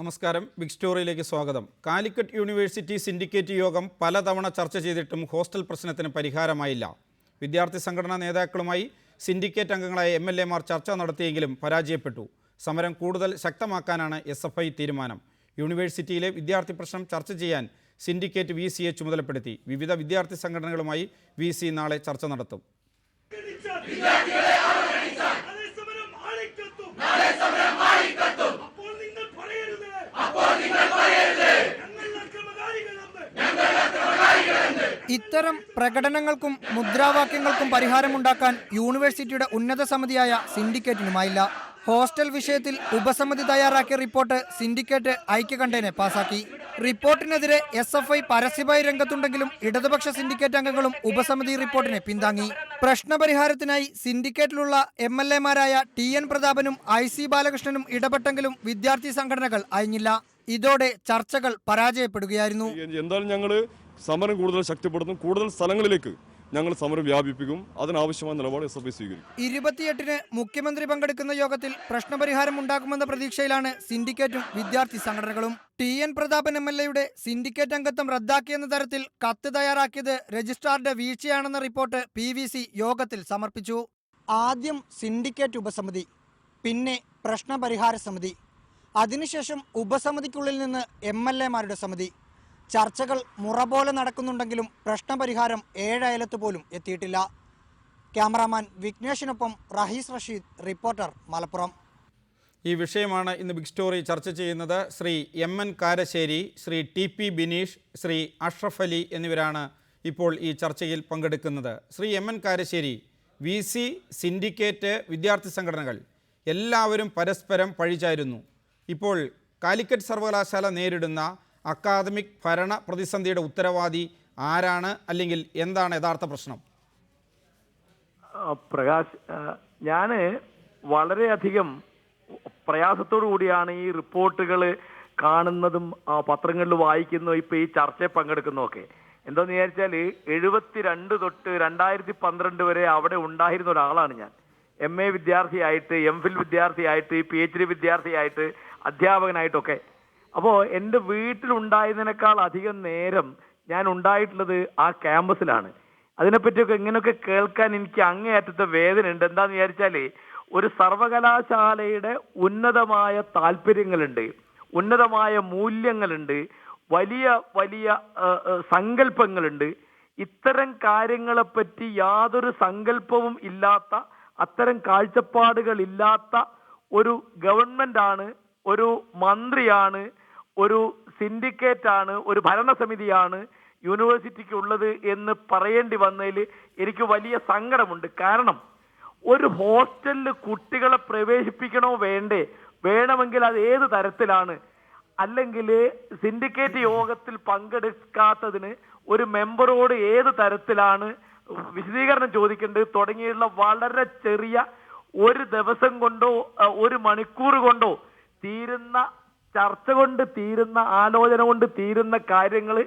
നമസ്കാരം ബിഗ് സ്റ്റോറിയിലേക്ക് സ്വാഗതം. Calicut university syndicate യോഗം പലതവണ ചർച്ച ചെയ്തിട്ടും ഹോസ്റ്റൽ പ്രശ്നത്തിന് പരിഹാരമായില്ല. വിദ്യാർത്ഥി സംഘടനാ നേതാക്കളുമായി സിൻഡിക്കേറ്റ് അംഗങ്ങളായ എം എൽ എമാർ ചർച്ച നടത്തിയെങ്കിലും പരാജയപ്പെട്ടു. സമരം കൂടുതൽ ശക്തമാക്കാനാണ് എസ് എഫ് ഐ തീരുമാനം. യൂണിവേഴ്സിറ്റിയിലെ വിദ്യാർത്ഥി പ്രശ്നം ചർച്ച ചെയ്യാൻ സിൻഡിക്കേറ്റ് വി സിയെ ചുമതലപ്പെടുത്തി വിവിധ വിദ്യാർത്ഥി സംഘടനകളുമായി വി സി നാളെ ചർച്ച നടത്തും നാളെ സമരം ആളിക്കത്തും. അപ്പോൾ നിങ്ങൾ പറയരുത്. ഞങ്ങൾ അക്രമകാരികളെന്ന്. ഇത്തരം പ്രകടനങ്ങൾക്കും മുദ്രാവാക്യങ്ങൾക്കും പരിഹാരമുണ്ടാക്കാൻ യൂണിവേഴ്സിറ്റിയുടെ ഉന്നത സമിതിയായ സിൻഡിക്കേറ്റിനുമായില്ല. ഹോസ്റ്റൽ വിഷയത്തിൽ ഉപസമിതി തയ്യാറാക്കിയ റിപ്പോർട്ട് സിൻഡിക്കേറ്റ് ഐക്യകണ്ഠേനെ പാസാക്കി. റിപ്പോർട്ടിനെതിരെ എസ് എഫ് ഐ പരസ്യമായി രംഗത്തുണ്ടെങ്കിലും ഇടതുപക്ഷ സിൻഡിക്കേറ്റ് അംഗങ്ങളും ഉപസമിതി റിപ്പോർട്ടിനെ പിന്താങ്ങി. പ്രശ്നപരിഹാരത്തിനായി സിൻഡിക്കേറ്റിലുള്ള എം എൽ എമാരായ ടി എൻ പ്രതാപനും ഐ സി ബാലകൃഷ്ണനും ഇടപെട്ടെങ്കിലും വിദ്യാർത്ഥി സംഘടനകൾ അയഞ്ഞില്ല. ഇതോടെ ചർച്ചകൾ പരാജയപ്പെടുകയായിരുന്നു. എന്തായാലും ഞങ്ങൾ സമരം കൂടുതൽ ശക്തിപ്പെടുത്തും കൂടുതൽ സ്ഥലങ്ങളിലേക്ക് ഞങ്ങൾ സമരം വ്യാപിപ്പിക്കും. അതിനാവശ്യമായ നിലപാട് എസ് എഫ് ഐ സ്വീകരിക്കും. ഇരുപത്തിയെട്ടിന് മുഖ്യമന്ത്രി പങ്കെടുക്കുന്ന യോഗത്തിൽ പ്രശ്നപരിഹാരം ഉണ്ടാക്കുമെന്ന പ്രതീക്ഷയിലാണ് സിൻഡിക്കേറ്റും വിദ്യാർത്ഥി സംഘടനകളും. T N Prathapan M L എയുടെ സിൻഡിക്കേറ്റ് അംഗത്വം റദ്ദാക്കിയെന്ന തരത്തിൽ കത്ത് തയ്യാറാക്കിയത് രജിസ്ട്രാറുടെ വീഴ്ചയാണെന്ന റിപ്പോർട്ട് പി വി സി യോഗത്തിൽ സമർപ്പിച്ചു. ആദ്യം സിൻഡിക്കേറ്റ് ഉപസമിതി പിന്നെ പ്രശ്നപരിഹാര സമിതി അതിനുശേഷം ഉപസമിതിക്കുള്ളിൽ നിന്ന് എം എൽ എമാരുടെ സമിതി ചർച്ചകൾ മുറ പോലെ നടക്കുന്നുണ്ടെങ്കിലും പ്രശ്നപരിഹാരം ഏഴയലത്ത് പോലും എത്തിയിട്ടില്ല. ക്യാമറാമാൻ വിഘ്നേഷിനൊപ്പം റഹീസ് റഷീദ് റിപ്പോർട്ടർ മലപ്പുറം. ഈ വിഷയമാണ് ഇന്ന് ബിഗ് സ്റ്റോറി ചർച്ച ചെയ്യുന്നത്. Shri M N Karassery Shri T P Bineesh Shri Ashraf Ali എന്നിവരാണ് ഇപ്പോൾ ഈ ചർച്ചയിൽ പങ്കെടുക്കുന്നത്. Shri M N Karassery V C syndicate വിദ്യാർത്ഥി സംഘടനകൾ എല്ലാവരും പരസ്പരം പഴിചായിരുന്നു ഇപ്പോൾ കാലിക്കറ്റ് സർവകലാശാല നേരിടുന്ന അക്കാദമിക് ഭരണ പ്രതിസന്ധിയുടെ ഉത്തരവാദി ആരാണ്? അല്ലെങ്കിൽ എന്താണ് യഥാർത്ഥ പ്രശ്നം? പ്രകാശ് ഞാൻ വളരെയധികം പ്രയാസത്തോടു കൂടിയാണ് ഈ റിപ്പോർട്ടുകൾ കാണുന്നതും പത്രങ്ങളിൽ വായിക്കുന്നതും ഇപ്പൊ ഈ ചർച്ചയിൽ പങ്കെടുക്കുന്നതൊക്കെ. എന്താന്ന് വിചാരിച്ചാൽ എഴുപത്തിരണ്ട് തൊട്ട് രണ്ടായിരത്തി പന്ത്രണ്ട് വരെ അവിടെ ഉണ്ടായിരുന്ന ഒരാളാണ് ഞാൻ. എം എ വിദ്യാർത്ഥിയായിട്ട് എം ഫിൽ വിദ്യാർത്ഥിയായിട്ട് പി എച്ച് ഡി വിദ്യാർത്ഥിയായിട്ട് അധ്യാപകനായിട്ടൊക്കെ അപ്പോ എന്റെ വീട്ടിലുണ്ടായതിനേക്കാൾ അധികം നേരം ഞാൻ ഉണ്ടായിട്ടുള്ളത് ആ ക്യാമ്പസിലാണ്. അതിനെപ്പറ്റിയൊക്കെ ഇങ്ങനെയൊക്കെ കേൾക്കാൻ എനിക്ക് അങ്ങേയറ്റത്തെ വേദന ഉണ്ട് എന്താന്ന് വിചാരിച്ചാൽ ഒരു സർവകലാശാലയുടെ ഉന്നതമായ താല്പര്യങ്ങളുണ്ട് ഉന്നതമായ മൂല്യങ്ങളുണ്ട് വലിയ വലിയ സങ്കല്പങ്ങളുണ്ട്. ഇത്തരം കാര്യങ്ങളെപ്പറ്റി യാതൊരു സങ്കല്പവും ഇല്ലാത്ത അത്തരം കാഴ്ചപ്പാടുകൾ ഇല്ലാത്ത ഒരു ഗവൺമെന്റ് ആണ് ഒരു മന്ത്രിയാണ് ഒരു സിൻഡിക്കേറ്റ് ആണ് ഒരു ഭരണസമിതിയാണ് യൂണിവേഴ്സിറ്റിക്ക് ഉള്ളത് എന്ന് പറയേണ്ടി വന്നതിൽ എനിക്ക് വലിയ സങ്കടമുണ്ട്. കാരണം ഒരു ഹോസ്റ്റലിൽ കുട്ടികളെ പ്രവേശിപ്പിക്കണോ വേണ്ടേ? വേണമെങ്കിൽ അത് ഏത് തരത്തിലാണ്? അല്ലെങ്കിൽ സിൻഡിക്കേറ്റ് യോഗത്തിൽ പങ്കെടുക്കാത്തതിന് ഒരു മെമ്പറോട് ഏത് തരത്തിലാണ് വിശദീകരണം ചോദിക്കേണ്ടത്? തുടങ്ങിയുള്ള വളരെ ചെറിയ ഒരു ദിവസം കൊണ്ടോ ഒരു മണിക്കൂർ കൊണ്ടോ തീരുന്ന ചർച്ച കൊണ്ട് തീരുന്ന ആലോചന കൊണ്ട് തീരുന്ന കാര്യങ്ങൾ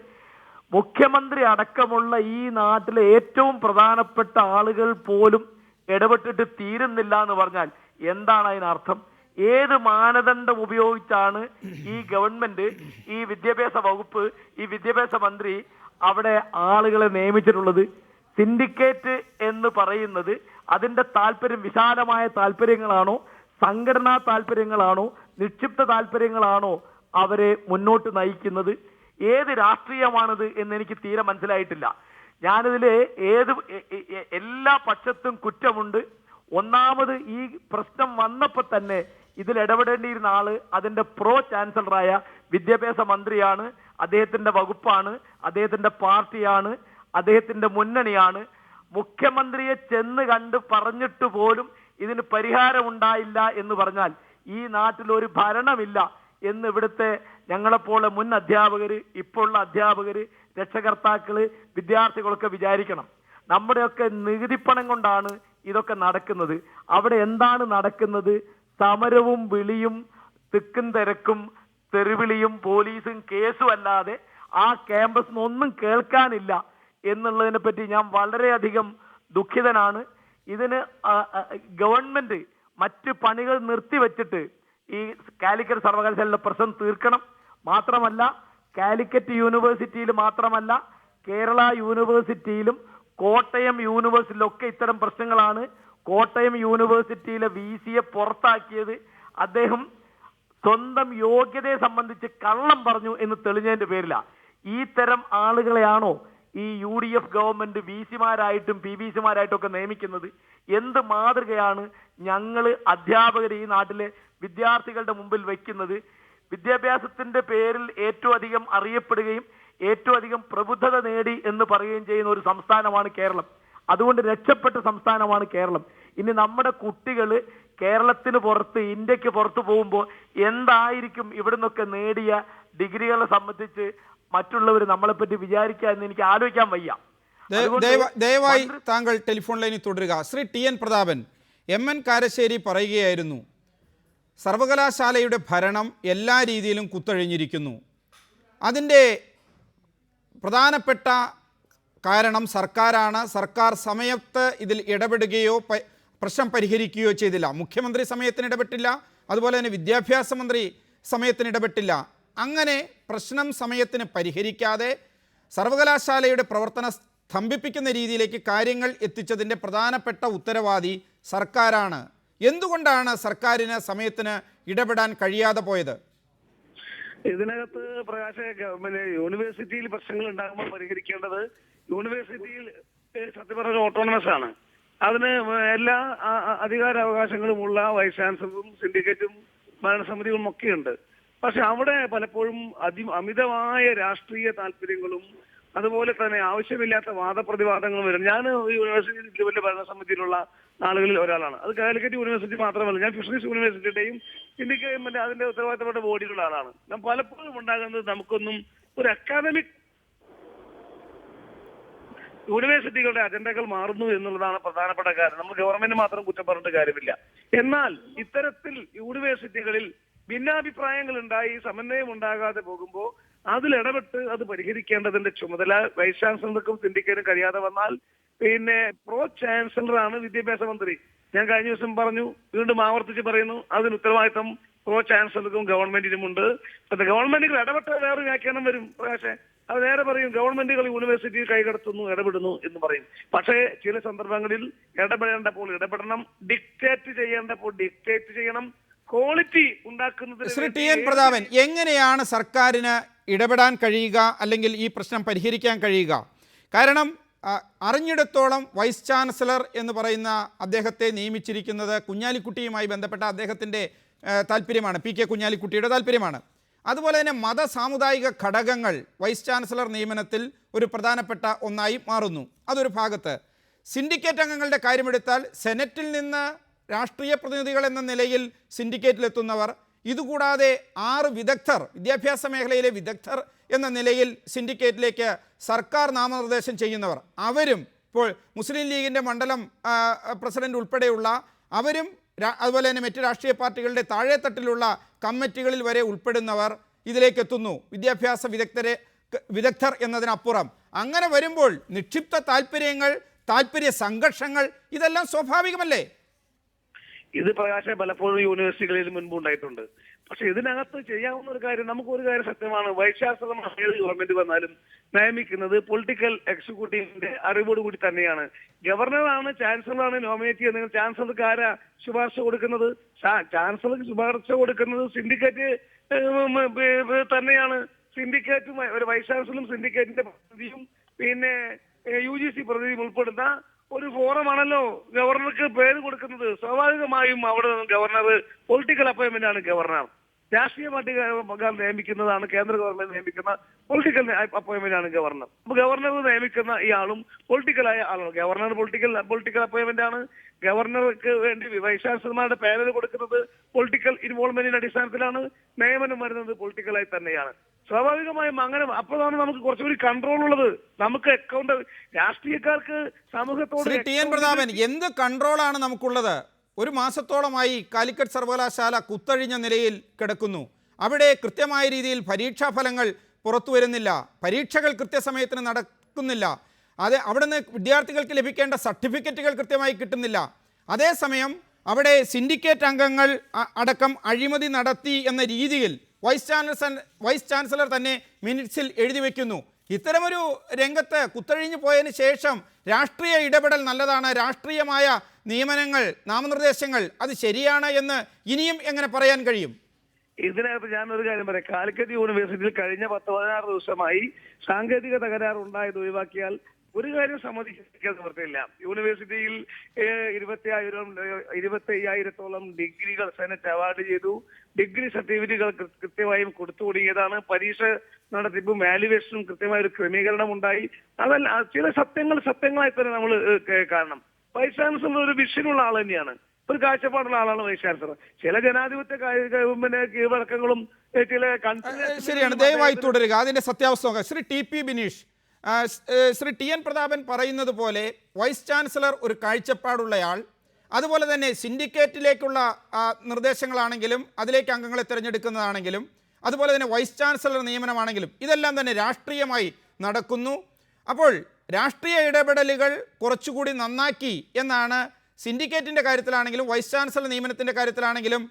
മുഖ്യമന്ത്രി അടക്കമുള്ള ഈ നാട്ടിലെ ഏറ്റവും പ്രധാനപ്പെട്ട ആളുകൾ പോലും ഇടപെട്ടിട്ട് തീരുന്നില്ല എന്ന് പറഞ്ഞാൽ എന്താണ് അതിനർത്ഥം? ഏത് മാനദണ്ഡം ഉപയോഗിച്ചാണ് ഈ ഗവൺമെന്റ് ഈ വിദ്യാഭ്യാസ വകുപ്പ് ഈ വിദ്യാഭ്യാസ മന്ത്രി അവിടെ ആളുകളെ നിയമിച്ചിട്ടുള്ളത്? സിൻഡിക്കേറ്റ് എന്ന് പറയുന്നത് അതിന്റെ താല്പര്യം വിശാലമായ താല്പര്യങ്ങളാണോ? സംഘടനാ താല്പര്യങ്ങളാണോ? നിക്ഷിപ്ത താല്പര്യങ്ങളാണോ അവരെ മുന്നോട്ട് നയിക്കുന്നത്? ഏത് രാഷ്ട്രീയമാണിത് എന്ന് എനിക്ക് തീരെ മനസ്സിലായിട്ടില്ല. ഞാനിതിൽ ഏത് എല്ലാ പക്ഷത്തും കുറ്റമുണ്ട്. ഒന്നാമത് ഈ പ്രശ്നം വന്നപ്പോൾ തന്നെ ഇതിൽ ഇടപെടേണ്ടിയിരുന്ന ആൾ അതിന്റെ പ്രോ ചാൻസലറായ വിദ്യാഭ്യാസ മന്ത്രിയാണ് അദ്ദേഹത്തിന്റെ വകുപ്പാണ് അദ്ദേഹത്തിന്റെ പാർട്ടിയാണ് അദ്ദേഹത്തിന്റെ മുന്നണിയാണ്. മുഖ്യമന്ത്രിയെ ചെന്ന് കണ്ട് പറഞ്ഞിട്ട് പോലും ഇതിന് പരിഹാരമുണ്ടായില്ല എന്ന് പറഞ്ഞാൽ ഈ നാട്ടിൽ ഒരു ഭരണമില്ല എന്ന് ഇവിടുത്തെ ഞങ്ങളെപ്പോലെ മുൻ അധ്യാപകർ ഇപ്പോഴുള്ള അധ്യാപകർ രക്ഷകർത്താക്കൾ വിദ്യാർത്ഥികളൊക്കെ വിചാരിക്കണം. നമ്മുടെയൊക്കെ നികുതിപ്പണം കൊണ്ടാണ് ഇതൊക്കെ നടക്കുന്നത്. അവിടെ എന്താണ് നടക്കുന്നത്? സമരവും വിളിയും തിക്കും തിരക്കും തെരുവിളിയും പോലീസും കേസും അല്ലാതെ ആ ക്യാമ്പസ് ഒന്നും കേൾക്കാനില്ല എന്നുള്ളതിനെ പറ്റി ഞാൻ വളരെയധികം ദുഃഖിതനാണ്. ഇതിന് ഗവൺമെന്റ് മറ്റ് പണികൾ നിർത്തിവെച്ചിട്ട് ഈ കാലിക്കറ്റ് സർവകലാശാലയുടെ പ്രശ്നം തീർക്കണം. മാത്രമല്ല കാലിക്കറ്റ് യൂണിവേഴ്സിറ്റിയിൽ മാത്രമല്ല കേരള യൂണിവേഴ്സിറ്റിയിലും കോട്ടയം യൂണിവേഴ്സിറ്റിയിലൊക്കെ ഇത്തരം പ്രശ്നങ്ങളാണ്. കോട്ടയം യൂണിവേഴ്സിറ്റിയിലെ വി സിയെ പുറത്താക്കിയത്. അദ്ദേഹം സ്വന്തം യോഗ്യതയെ സംബന്ധിച്ച് കള്ളം പറഞ്ഞു എന്ന് തെളിഞ്ഞതിന്റെ പേരില. ഈ തരം ആളുകളെയാണോ ഈ U D F government V സിമാരായിട്ടും P V സിമാരായിട്ടും ഒക്കെ നിയമിക്കുന്നത് എന്ത് മാതൃകയാണ് ഞങ്ങൾ അധ്യാപകർ ഈ നാട്ടിലെ വിദ്യാർത്ഥികളുടെ മുമ്പിൽ വെക്കുന്നത്? വിദ്യാഭ്യാസത്തിന്റെ പേരിൽ ഏറ്റവും അധികം അറിയപ്പെടുകയും ഏറ്റവും അധികം പ്രബുദ്ധത നേടി എന്ന് പറയുകയും ചെയ്യുന്ന ഒരു സംസ്ഥാനമാണ് കേരളം. അതുകൊണ്ട് രക്ഷപ്പെട്ട സംസ്ഥാനമാണ് കേരളം. ഇനി നമ്മുടെ കുട്ടികൾ കേരളത്തിന് പുറത്ത് ഇന്ത്യയ്ക്ക് പുറത്തു പോകുമ്പോൾ എന്തായിരിക്കും ഇവിടുന്നൊക്കെ നേടിയ ഡിഗ്രികളെ സംബന്ധിച്ച് മറ്റുള്ളവർ നമ്മളെപ്പറ്റി വിചാരിക്കുക എന്ന് എനിക്ക് ആലോചിക്കാൻ വയ്യ. ദയവായി താങ്കൾ ടെലിഫോൺ ലൈനിൽ തുടരുക. Shri T N Prathapan M N Karassery പറയുകയായിരുന്നു സർവകലാശാലയുടെ ഭരണം എല്ലാ രീതിയിലും കുത്തഴിഞ്ഞിരിക്കുന്നു. അതിന്റെ പ്രധാനപ്പെട്ട കാരണം സർക്കാരാണ്. സർക്കാർ സമയത്ത് ഇതിൽ ഇടപെടുകയോ പ്രശ്നം പരിഹരിക്കുകയോ ചെയ്തില്ല. മുഖ്യമന്ത്രി സമയത്തിന് ഇടപെട്ടില്ല. അതുപോലെ തന്നെ വിദ്യാഭ്യാസ മന്ത്രി സമയത്തിന് ഇടപെട്ടില്ല. അങ്ങനെ പ്രശ്നം സമയത്തിന് പരിഹരിക്കാതെ സർവകലാശാലയുടെ പ്രവർത്തന സ്തംഭിപ്പിക്കുന്ന രീതിയിലേക്ക് കാര്യങ്ങൾ എത്തിച്ചതിന്റെ പ്രധാനപ്പെട്ട ഉത്തരവാദി സർക്കാരാണ്. എന്തുകൊണ്ടാണ് സർക്കാരിന് സമയത്തിന് ഇടപെടാൻ കഴിയാതെ പോയത്? ഇതിനകത്ത് പ്രകാശ യൂണിവേഴ്സിറ്റിയിൽ പ്രശ്നങ്ങൾ ഉണ്ടാകുമ്പോൾ പരിഹരിക്കേണ്ടത് യൂണിവേഴ്സിറ്റിയിൽ സത്യം പറഞ്ഞ ഓട്ടോണമസ് ആണ്. അതിന് എല്ലാ അധികാരാവകാശങ്ങളുമുള്ള വൈസ് ചാൻസലറും സിൻഡിക്കേറ്റും ഭരണസമിതികളും ഒക്കെയുണ്ട്. പക്ഷെ അവിടെ പലപ്പോഴും അതി അമിതമായ രാഷ്ട്രീയ താല്പര്യങ്ങളും അതുപോലെ തന്നെ ആവശ്യമില്ലാത്ത വാദപ്രതിവാദങ്ങളും വരും. ഞാൻ യൂണിവേഴ്സിറ്റി ലെവലിലെ ഭരണസമിതിയിലുള്ള ആളുകളിൽ ഒരാളാണ്. അത് കാലിക്കറ്റ് യൂണിവേഴ്സിറ്റി മാത്രമല്ല ഞാൻ ഫിഷറീസ് യൂണിവേഴ്സിറ്റിയുടെയും സിൻഡിക്കേറ്റ് അതിന്റെ ഉത്തരവാദിത്തപ്പെട്ട ബോഡിയിലുള്ള ആളാണ്. ഞാൻ പലപ്പോഴും ഉണ്ടാകുന്നത് നമുക്കൊന്നും ഒരു അക്കാദമിക് യൂണിവേഴ്സിറ്റികളുടെ അജണ്ടകൾ മാറുന്നു എന്നുള്ളതാണ് പ്രധാനപ്പെട്ട കാര്യം. നമ്മൾ ഗവൺമെന്റ് മാത്രം കുറ്റം പറഞ്ഞിട്ട് കാര്യമില്ല. എന്നാൽ ഇത്തരത്തിൽ യൂണിവേഴ്സിറ്റികളിൽ ഭിന്നാഭിപ്രായങ്ങൾ ഉണ്ടായി സമന്വയം ഉണ്ടാകാതെ പോകുമ്പോൾ അതിൽ ഇടപെട്ട് അത് പരിഹരിക്കേണ്ടതിന്റെ ചുമതല വൈസ് ചാൻസലർക്കും സിൻഡിക്കേറ്റും കഴിയാതെ വന്നാൽ പിന്നെ പ്രോ ചാൻസലറാണ് വിദ്യാഭ്യാസ മന്ത്രി. ഞാൻ കഴിഞ്ഞ ദിവസം പറഞ്ഞു വീണ്ടും ആവർത്തിച്ച് പറയുന്നു അതിന് ഉത്തരവാദിത്തം പ്രോ ചാൻസലർക്കും ഗവൺമെന്റിനുമുണ്ട് പക്ഷെ ഗവൺമെന്റുകൾ ഇടപെട്ട വേറെ വ്യാഖ്യാനം വരും. പ്രകാശെ അത് നേരെ പറയും ഗവൺമെന്റുകൾ യൂണിവേഴ്സിറ്റി കൈകടത്തുന്നു ഇടപെടുന്നു എന്ന് പറയും. പക്ഷേ ചില സന്ദർഭങ്ങളിൽ ഇടപെടേണ്ടപ്പോൾ ഇടപെടണം ഡിക്റ്റേറ്റ് ചെയ്യേണ്ടപ്പോൾ ഡിക്റ്റേറ്റ് ചെയ്യണം ക്വാളിറ്റി ഉണ്ടാക്കുന്നത് ശ്രീ ടി എൻ പ്രതാപൻ എങ്ങനെയാണ് സർക്കാരിന് ഇടപെടാൻ കഴിയുക അല്ലെങ്കിൽ ഈ പ്രശ്നം പരിഹരിക്കാൻ കഴിയുക? കാരണം അറിഞ്ഞിടത്തോളം വൈസ് ചാൻസലർ എന്ന് പറയുന്ന അദ്ദേഹത്തെ നിയമിച്ചിരിക്കുന്നത് കുഞ്ഞാലിക്കുട്ടിയുമായി ബന്ധപ്പെട്ട അദ്ദേഹത്തിന്റെ താല്പര്യമാണ് പി കെ കുഞ്ഞാലിക്കുട്ടിയുടെ താല്പര്യമാണ്. അതുപോലെ തന്നെ മത സാമുദായിക ഘടകങ്ങൾ വൈസ് ചാൻസലർ നിയമനത്തിൽ ഒരു പ്രധാനപ്പെട്ട ഒന്നായി മാറുന്നു. അതൊരു ഭാഗത്ത്. സിൻഡിക്കേറ്റ് അംഗങ്ങളുടെ കാര്യമെടുത്താൽ സെനറ്റിൽ നിന്ന് രാഷ്ട്രീയ പ്രതിനിധികൾ എന്ന നിലയിൽ സിൻഡിക്കേറ്റിലെത്തുന്നവർ ഇതുകൂടാതെ ആറ് വിദഗ്ധർ വിദ്യാഭ്യാസ മേഖലയിലെ വിദഗ്ധർ എന്ന നിലയിൽ സിൻഡിക്കേറ്റിലേക്ക് സർക്കാർ നാമനിർദ്ദേശം ചെയ്യുന്നവർ. അവരും ഇപ്പോൾ മുസ്ലിം ലീഗിന്റെ മണ്ഡലം പ്രസിഡന്റ് ഉൾപ്പെടെയുള്ള അവരും അതുപോലെ തന്നെ മറ്റ് രാഷ്ട്രീയ പാർട്ടികളുടെ താഴെത്തട്ടിലുള്ള കമ്മിറ്റികളിൽ വരെ ഉൾപ്പെടുന്നവർ ഇതിലേക്ക് എത്തുന്നു വിദ്യാഭ്യാസ വിദഗ്ധരെ വിദഗ്ധർ എന്നതിനപ്പുറം. അങ്ങനെ വരുമ്പോൾ നിക്ഷിപ്ത താല്പര്യങ്ങൾ താല്പര്യ സംഘർഷങ്ങൾ ഇതെല്ലാം സ്വാഭാവികമല്ലേ? ഇത് പ്രകാശം പലപ്പോഴും യൂണിവേഴ്സിറ്റികളിൽ മുൻപ് ഉണ്ടായിട്ടുണ്ട്. പക്ഷെ ഇതിനകത്ത് ചെയ്യാവുന്ന ഒരു കാര്യം നമുക്ക് ഒരു കാര്യം സത്യമാണ്. വൈശാസ്ത്രമായ ഗവൺമെന്റ് വന്നാലും നിയമിക്കുന്നത് പൊളിറ്റിക്കൽ എക്സിക്യൂട്ടീവിന്റെ അറിവോട് കൂടി തന്നെയാണ്. ഗവർണറാണ് ചാൻസലറാണ് നോമിനേറ്റ് ചെയ്യുന്നത്. ചാൻസലർക്ക് ആരാ ശുപാർശ കൊടുക്കുന്നത്? ചാൻസലർക്ക് ശുപാർശ കൊടുക്കുന്നത് സിൻഡിക്കേറ്റ് തന്നെയാണ്. സിൻഡിക്കേറ്റും ഒരു വൈസ് ചാൻസലറും സിൻഡിക്കേറ്റിന്റെ പ്രതിനിധിയും പിന്നെ യു ജി സി പ്രതിനിധിയും ഉൾപ്പെടുന്ന ഒരു ഫോറമാണല്ലോ ഗവർണർക്ക് പേര് കൊടുക്കുന്നത്. സ്വാഭാവികമായും അവിടെ ഗവർണർ പൊളിറ്റിക്കൽ അപ്പോയിന്റ്മെന്റ് ആണ് ഗവർണർ. രാഷ്ട്രീയ പാർട്ടിക്കാർ നിയമിക്കുന്നതാണ് കേന്ദ്ര ഗവൺമെന്റ് നിയമിക്കുന്ന പൊളിറ്റിക്കൽ അപ്പോയിന്റ്മെന്റ് ആണ് ഗവർണർ. അപ്പൊ ഗവർണർ നിയമിക്കുന്ന ഈ ആളും പൊളിറ്റിക്കലായ ആളാണ്. ഗവർണർ പൊളിറ്റിക്കൽ പൊളിറ്റിക്കൽ അപ്പോയിന്റ്മെന്റ് ആണ്. ഗവർണർക്ക് വേണ്ടി വൈശാസ്ത്രമാരുടെ പേരൽ പേര് കൊടുക്കുന്നത് പൊളിറ്റിക്കൽ ഇൻവോൾവ്മെന്റിന്റെ അടിസ്ഥാനത്തിലാണ്. നിയമനം വരുന്നത് പൊളിറ്റിക്കലായി തന്നെയാണ്. സ്വാഭാവികമായും അങ്ങനെ അപ്പോഴാണ് നമുക്ക് കുറച്ചുകൂടി കൺട്രോൾ ഉള്ളത്. നമുക്ക് അക്കൗണ്ട് രാഷ്ട്രീയക്കാർക്ക് സമൂഹത്തോട് ടി എൻ പ്രതാപൻ എന്ത് കൺട്രോളാണ് നമുക്കുള്ളത്? ഒരു മാസത്തോളമായി കാലിക്കറ്റ് സർവകലാശാല കുത്തഴിഞ്ഞ നിലയിൽ കിടക്കുന്നു. അവിടെ കൃത്യമായ രീതിയിൽ പരീക്ഷാ ഫലങ്ങൾ പുറത്തു വരുന്നില്ല. പരീക്ഷകൾ കൃത്യസമയത്തിന് നടക്കുന്നില്ല. അത് അവിടുന്ന് വിദ്യാർത്ഥികൾക്ക് ലഭിക്കേണ്ട സർട്ടിഫിക്കറ്റുകൾ കൃത്യമായി കിട്ടുന്നില്ല. അതേസമയം അവിടെ സിൻഡിക്കേറ്റ് അംഗങ്ങൾ അടക്കം അഴിമതി നടത്തി എന്ന രീതിയിൽ വൈസ് ചാൻസലർ വൈസ് ചാൻസലർ തന്നെ മിനിറ്റ്സിൽ എഴുതി വയ്ക്കുന്നു ഇത്തരമൊരു രംഗത്ത് കുത്തഴിഞ്ഞു പോയതിന് ശേഷം രാഷ്ട്രീയ ഇടപെടൽ നല്ലതാണ്. രാഷ്ട്രീയമായ നിയമനങ്ങൾ നാമനിർദ്ദേശങ്ങൾ അത് ശരിയാണ് എന്ന് ഇനിയും എങ്ങനെ പറയാൻ കഴിയും? ഇതിനകത്ത് ഒരു കാര്യം പറയാം. കാലിക്കറ്റ് യൂണിവേഴ്സിറ്റിയിൽ കഴിഞ്ഞ പത്ത് പതിനാറ് ദിവസമായി സാങ്കേതിക തകരാറ് ഉണ്ടായത് ഒഴിവാക്കിയാൽ ഒരു കാര്യം സമ്മതിക്കാൻ നിവർത്തിയില്ല യൂണിവേഴ്സിറ്റിയിൽ ഇരുപത്തി അയ്യായിരം ഇരുപത്തി അയ്യായിരത്തോളം ഡിഗ്രികൾ സെനറ്റ് അവാർഡ് ചെയ്തു. ഡിഗ്രി സർട്ടിഫിക്കറ്റുകൾ കൃത്യമായും കൊടുത്തു തുടങ്ങിയതാണ്. പരീക്ഷ നടത്തിപ്പും വാലുവേഷനും കൃത്യമായ ഒരു ക്രമീകരണം ഉണ്ടായി അതല്ല ചില സത്യങ്ങൾ സത്യങ്ങളായി തന്നെ നമ്മൾ കാരണം. വൈസ് ചാൻസലർ ഒരു വിഷനുള്ള ആൾ തന്നെയാണ്. ഒരു കാഴ്ചപ്പാടുള്ള ആളാണ് വൈസ് ചാൻസലർ ചില ജനാധിപത്യ പിന്നെ കീഴ്വഴക്കങ്ങളും ചില ശരിയാണ്. ദയവായി തുടരുക. അതിന്റെ സത്യാവസ്ഥ Shri T P Bineesh Shri T N Prathapan പറയുന്നത് പോലെ വൈസ് ചാൻസലർ ഒരു കാഴ്ചപ്പാടുള്ളയാൾ അതുപോലെ തന്നെ സിൻഡിക്കേറ്റിലേക്കുള്ള നിർദ്ദേശങ്ങളാണെങ്കിലും അതിലേക്ക് അംഗങ്ങളെ തിരഞ്ഞെടുക്കുന്നതാണെങ്കിലും അതുപോലെ തന്നെ വൈസ് ചാൻസലർ നിയമനമാണെങ്കിലും ഇതെല്ലാം തന്നെ രാഷ്ട്രീയമായി നടക്കുന്നു. അപ്പോൾ രാഷ്ട്രീയ ഇടപെടലുകൾ കുറച്ചുകൂടി നന്നാക്കി എന്നാണ് സിൻഡിക്കേറ്റിന്റെ കാര്യത്തിലാണെങ്കിലും വൈസ് ചാൻസലർ നിയമനത്തിന്റെ കാര്യത്തിലാണെങ്കിലും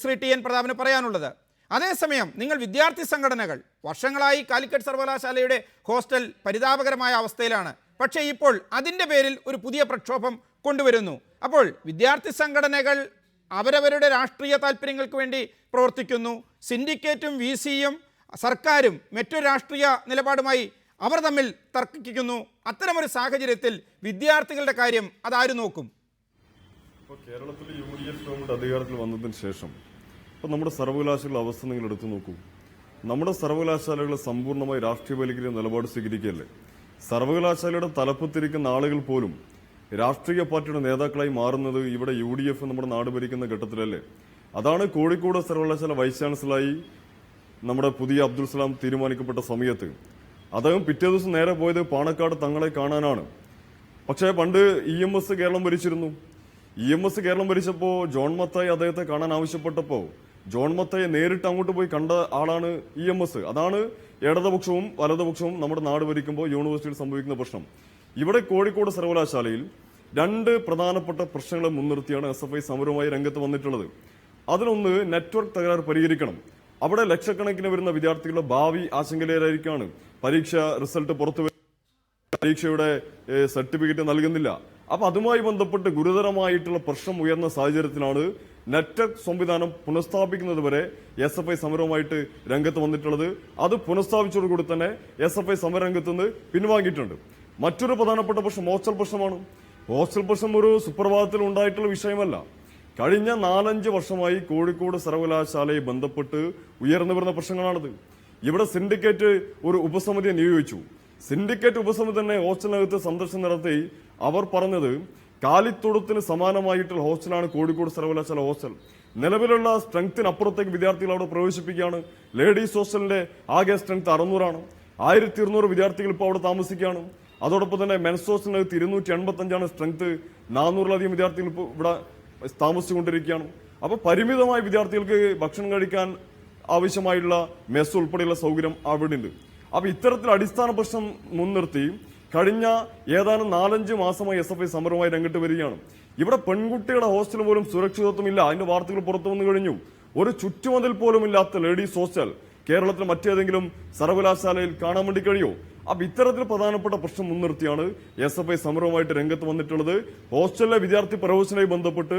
ശ്രീ ടി എൻ പ്രതാപന് പറയാനുള്ളത്. അതേസമയം നിങ്ങൾ വിദ്യാർത്ഥി സംഘടനകൾ വർഷങ്ങളായി കാലിക്കറ്റ് സർവകലാശാലയുടെ ഹോസ്റ്റൽ പരിതാപകരമായ അവസ്ഥയിലാണ്. പക്ഷേ ഇപ്പോൾ അതിന്റെ പേരിൽ ഒരു പുതിയ പ്രക്ഷോഭം കൊണ്ടുവരുന്നു. അപ്പോൾ വിദ്യാർത്ഥി സംഘടനകൾ അവരവരുടെ രാഷ്ട്രീയ താല്പര്യങ്ങൾക്ക് വേണ്ടി പ്രവർത്തിക്കുന്നു. സിൻഡിക്കേറ്റും വി സിയും സർക്കാരും മറ്റൊരു രാഷ്ട്രീയ നിലപാടുമായി അവർ തമ്മിൽ തർക്കിക്കുന്നു. അത്തരമൊരു സാഹചര്യത്തിൽ വിദ്യാർത്ഥികളുടെ കാര്യം അതാര് നോക്കും? ഇപ്പോൾ കേരളത്തിൽ യു ഡി എഫ് ഗവൺമെന്റ് അധികാരത്തിൽ വന്നതിന് ശേഷം ഇപ്പോൾ നമ്മുടെ സർവകലാശാല അവസ്ഥ നിങ്ങൾ എടുത്തു നോക്കൂ. നമ്മുടെ സർവകലാശാലകൾ സമ്പൂർണമായി രാഷ്ട്രീയവൽക്കരിക്കുന്ന നിലപാട് സ്വീകരിക്കുകയല്ലേ? സർവകലാശാലയുടെ തലപ്പത്തിരിക്കുന്ന ആളുകൾ പോലും രാഷ്ട്രീയ പാർട്ടിയുടെ നേതാക്കളായി മാറുന്നത് ഇവിടെ യു ഡി എഫ് നമ്മുടെ നാട് ഭരിക്കുന്ന ഘട്ടത്തിലല്ലേ? അതാണ് കോഴിക്കോട് സർവകലാശാല വൈസ് ചാൻസലറായി നമ്മുടെ പുതിയ അബ്ദുൽ സലാം തീരുമാനിക്കപ്പെട്ട സമയത്ത്. അദ്ദേഹം പിറ്റേ ദിവസം നേരെ പോയത് പാണക്കാട് തങ്ങളെ കാണാനാണ്. പക്ഷേ പണ്ട് ഇ എം എസ് കേരളം ഭരിച്ചിരുന്നു. ഇ എം എസ് കേരളം ഭരിച്ചപ്പോൾ ജോൺ മത്തായി അദ്ദേഹത്തെ കാണാൻ ആവശ്യപ്പെട്ടപ്പോൾ ജോൺ മത്തയെ നേരിട്ട് അങ്ങോട്ട് പോയി കണ്ട ആളാണ് ഇ എം എസ്. അതാണ് ഇടതുപക്ഷവും വലതുപക്ഷവും നമ്മുടെ നാട് ഭരിക്കുമ്പോൾ യൂണിവേഴ്സിറ്റിയിൽ സംഭവിക്കുന്ന പ്രശ്നം. ഇവിടെ കോഴിക്കോട് സർവകലാശാലയിൽ രണ്ട് പ്രധാനപ്പെട്ട പ്രശ്നങ്ങളെ മുൻനിർത്തിയാണ് എസ് എഫ് ഐ സമരവുമായി രംഗത്ത് വന്നിട്ടുള്ളത്. അതിനൊന്ന് നെറ്റ്വർക്ക് തകരാറ് പരിഹരിക്കണം. അവിടെ ലക്ഷക്കണക്കിന് വരുന്ന വിദ്യാർത്ഥികളുടെ ഭാവി ആശങ്കയിലായിരിക്കാണ് പരീക്ഷ റിസൾട്ട് പുറത്തു പരീക്ഷയുടെ സർട്ടിഫിക്കറ്റ് നൽകുന്നില്ല. അപ്പൊ അതുമായി ബന്ധപ്പെട്ട് ഗുരുതരമായിട്ടുള്ള പ്രശ്നം ഉയർന്ന സാഹചര്യത്തിലാണ് നെറ്റ്വർക്ക് സംവിധാനം പുനഃസ്ഥാപിക്കുന്നത് വരെ എസ് എഫ് ഐ സമരവുമായിട്ട് രംഗത്ത് വന്നിട്ടുള്ളത്. അത് പുനഃസ്ഥാപിച്ചതോടുകൂടി തന്നെ എസ് എഫ് ഐ സമരരംഗത്ത് നിന്ന് പിൻവാങ്ങിയിട്ടുണ്ട്. മറ്റൊരു പ്രധാനപ്പെട്ട പ്രശ്നം ഹോസ്റ്റൽ പ്രശ്നമാണ്. ഹോസ്റ്റൽ പ്രശ്നം ഒരു സുപ്രഭാതത്തിൽ ഉണ്ടായിട്ടുള്ള വിഷയമല്ല. കഴിഞ്ഞ നാലഞ്ച് വർഷമായി കോഴിക്കോട് സർവകലാശാലയെ ബന്ധപ്പെട്ട് ഉയർന്നു വരുന്ന പ്രശ്നങ്ങളാണിത്. ഇവിടെ സിൻഡിക്കേറ്റ് ഒരു ഉപസമിതിയെ നിയോഗിച്ചു. സിൻഡിക്കേറ്റ് ഉപസമിതി തന്നെ ഹോസ്റ്റലിനകത്ത് സന്ദർശനം നടത്തി അവർ പറഞ്ഞത് കാലിത്തൊടുത്തിന് സമാനമായിട്ടുള്ള ഹോസ്റ്റലാണ് കോഴിക്കോട് സർവകലാശാല ഹോസ്റ്റൽ. നിലവിലുള്ള സ്ട്രെങ്ത്തിന് അപ്പുറത്തേക്ക് വിദ്യാർത്ഥികൾ അവിടെ പ്രവേശിപ്പിക്കുകയാണ്. ലേഡീസ് ഹോസ്റ്റലിന്റെ ആകെ സ്ട്രെങ്ത് അറുന്നൂറാണ്. ആയിരത്തി ഇരുന്നൂറ് വിദ്യാർത്ഥികൾ ഇപ്പോൾ അവിടെ താമസിക്കുകയാണ്. അതോടൊപ്പം തന്നെ മെൻസ് ഹോസ്റ്റലിനകത്ത് ഇരുന്നൂറ്റി എൺപത്തി അഞ്ചാണ് സ്ട്രെങ്ത്. നാനൂറിലധികം വിദ്യാർത്ഥികൾ ഇപ്പോൾ ഇവിടെ താമസിച്ചുകൊണ്ടിരിക്കുകയാണ്. അപ്പോൾ പരിമിതമായ വിദ്യാർത്ഥികൾക്ക് ഭക്ഷണം കഴിക്കാൻ ആവശ്യമായുള്ള മെസ് ഉൾപ്പെടെയുള്ള സൗകര്യം അവിടെ ഉണ്ട് അപ്പൊ ഇത്തരത്തിൽ അടിസ്ഥാന പ്രശ്നം മുൻനിർത്തി കഴിഞ്ഞ ഏതാനും നാലഞ്ച് മാസമായി എസ് എഫ് ഐ സമരവുമായി രംഗത്ത് വരികയാണ്. ഇവിടെ പെൺകുട്ടികളുടെ ഹോസ്റ്റൽ പോലും സുരക്ഷിതത്വമില്ല. അതിന്റെ വാർത്തകൾ പുറത്തു വന്നു കഴിഞ്ഞു. ഒരു ചുറ്റുമതിൽ പോലും ഇല്ലാത്ത ലേഡീസ് ഹോസ്റ്റൽ കേരളത്തിൽ മറ്റേതെങ്കിലും സർവകലാശാലയിൽ കാണാൻ വേണ്ടി കഴിയോ? അപ്പൊ ഇത്തരത്തിൽ പ്രധാനപ്പെട്ട പ്രശ്നം മുൻനിർത്തിയാണ് എസ് എഫ് ഐ സമരവുമായിട്ട് രംഗത്ത് വന്നിട്ടുള്ളത്. ഹോസ്റ്റലിലെ വിദ്യാർത്ഥി പ്രവേശനവുമായി ബന്ധപ്പെട്ട്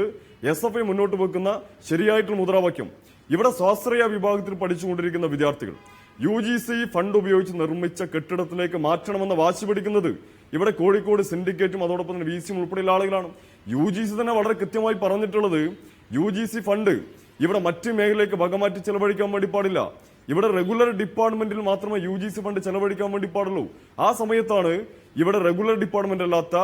എസ് എഫ് ഐ മുന്നോട്ട് വെക്കുന്ന ശരിയായിട്ടുള്ള മുദ്രാവാക്യം. ഇവിടെ സ്വാശ്രയ വിഭാഗത്തിൽ പഠിച്ചുകൊണ്ടിരിക്കുന്ന വിദ്യാർത്ഥികൾ യു ജി സി ഫണ്ട് ഉപയോഗിച്ച് നിർമ്മിച്ച കെട്ടിടത്തിലേക്ക് മാറ്റണമെന്ന് വാശി പിടിക്കുന്നത് ഇവിടെ കോഴിക്കോട് സിൻഡിക്കേറ്റും അതോടൊപ്പം തന്നെ വി സിയും ഉൾപ്പെടെയുള്ള ആളുകളാണ്. യു ജി സി തന്നെ വളരെ കൃത്യമായി പറഞ്ഞിട്ടുള്ളത് യു ജി സി ഫണ്ട് ഇവിടെ മറ്റു മേഖലയിലേക്ക് വകമാറ്റി ചെലവഴിക്കാൻ വേണ്ടി പാടില്ല. ഇവിടെ റെഗുലർ ഡിപ്പാർട്ട്മെന്റിൽ മാത്രമേ യു ജി സി ഫണ്ട് ചെലവഴിക്കാൻ വേണ്ടി പാടുള്ളൂ. ആ സമയത്താണ് ഇവിടെ റെഗുലർ ഡിപ്പാർട്ട്മെന്റ് അല്ലാത്ത